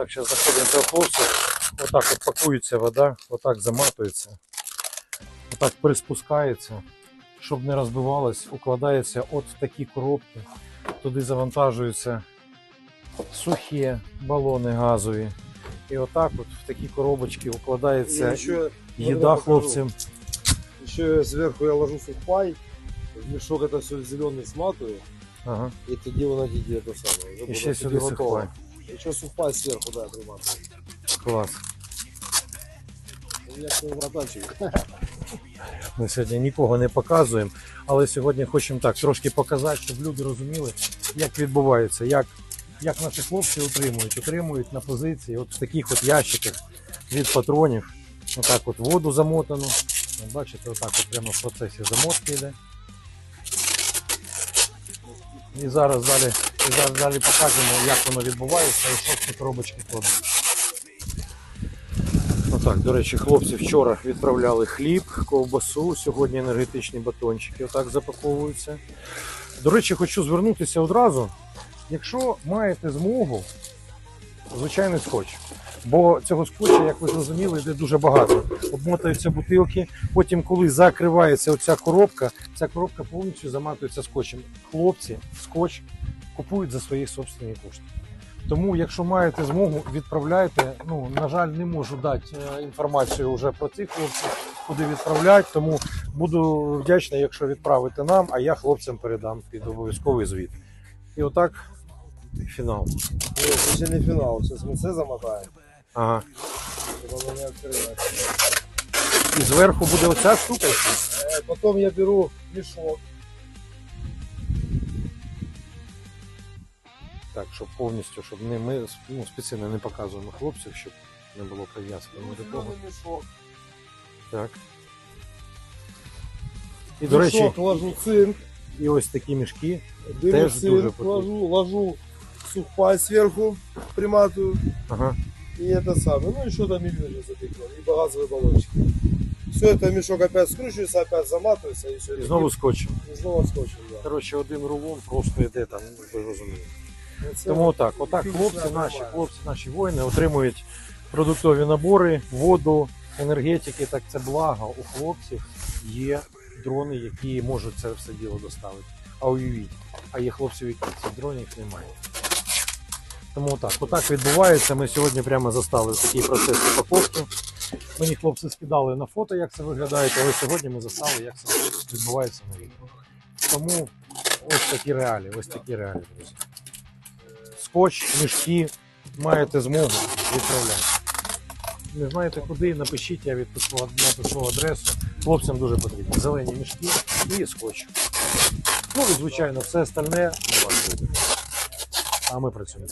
Так, зараз знаходимося в хлопців. Отак от пакується вода, отак заматується, отак приспускається, щоб не розбивалось, укладається от в такі коробки. Туди завантажуються сухі балони газові. І отак от в такі коробочки укладається еще, їда покажу. хлопцям. еще сверху я ложу сухпай, в мешок это все зеленый сматываю, Ага. и тоді воно тоді это самое. І ще сюди сухпай. Еще сухпай сверху, да, приматываю. Клас. Я свой братанчик. Ми сьогодні нікого не показуємо, але сьогодні хочемо так трошки показати, щоб люди розуміли, як відбувається, як, як наші хлопці отримують. Отримують на позиції от в таких от ящиках від патронів. Отак от воду замотану. Бачите, отак от прямо в процесі замотки йде. І зараз далі, і зараз далі покажемо, як воно відбувається і що в ці коробочки кладуть. Отак, до речі, хлопці вчора відправляли хліб, ковбасу, сьогодні енергетичні батончики отак запаковуються. До речі, хочу звернутися одразу. Якщо маєте змогу, звичайний скотч. Бо цього скотча, як ви зрозуміли, йде дуже багато. Обмотуються бутилки, потім, коли закривається оця коробка, ця коробка повністю заматується скотчем. Хлопці скотч купують за свої собственні кошти. Тому, якщо маєте змогу, відправляйте. Ну, на жаль, не можу дати е, інформацію вже про цих хлопців, куди відправляти. Тому буду вдячний, якщо відправите нам, а я хлопцям передам під обов'язковий звіт. І отак фінал. Нет, це ще не фінал, зараз ми це замотаємо. Ага. воно не відкрилося. І зверху буде оця штука. Е, Потім я беру мішок. Так, щоб повністю, щоб не ми ну, спеціально не показуємо хлопців, щоб не було прив'язки ні до того. Зелений мішок. Так. І, до речі, Мішок ложу цинк. і ось такі мішки. Беру Теж дуже цинк, потрібно. ложу, ложу сухпай сверху, приматываю. Ага. И это самое. Ну, еще там миллион запекло. И газовые баллончики. Все это мешок опять скручивается, опять заматывается. И все. І знову скотчем. И снова скотчем, да. Коротше, один рулон просто йде там, ну, ви розумієте. Тому отак, отак хлопці наші, хлопці, наші воїни отримують продуктові набори, воду, енергетики. Так це благо. У хлопців є дрони, які можуть це все діло доставити. А уявіть, а є хлопців, які цих дронів немає. Тому так, отак відбувається. Ми сьогодні прямо застали такий процес упаковки. Мені хлопці скидали на фото, як це виглядає, але сьогодні ми застали, як це відбувається на відео. Тому ось такі реалії, ось такі реалії, друзі скотч, мішки, маєте змогу, відправляти. Не знаєте куди, напишіть, я відпишу, напишу адресу. Хлопцям дуже потрібно. Зелені мішки і скотч. Ну і звичайно, все остальне у вас буде. А ми працюємо.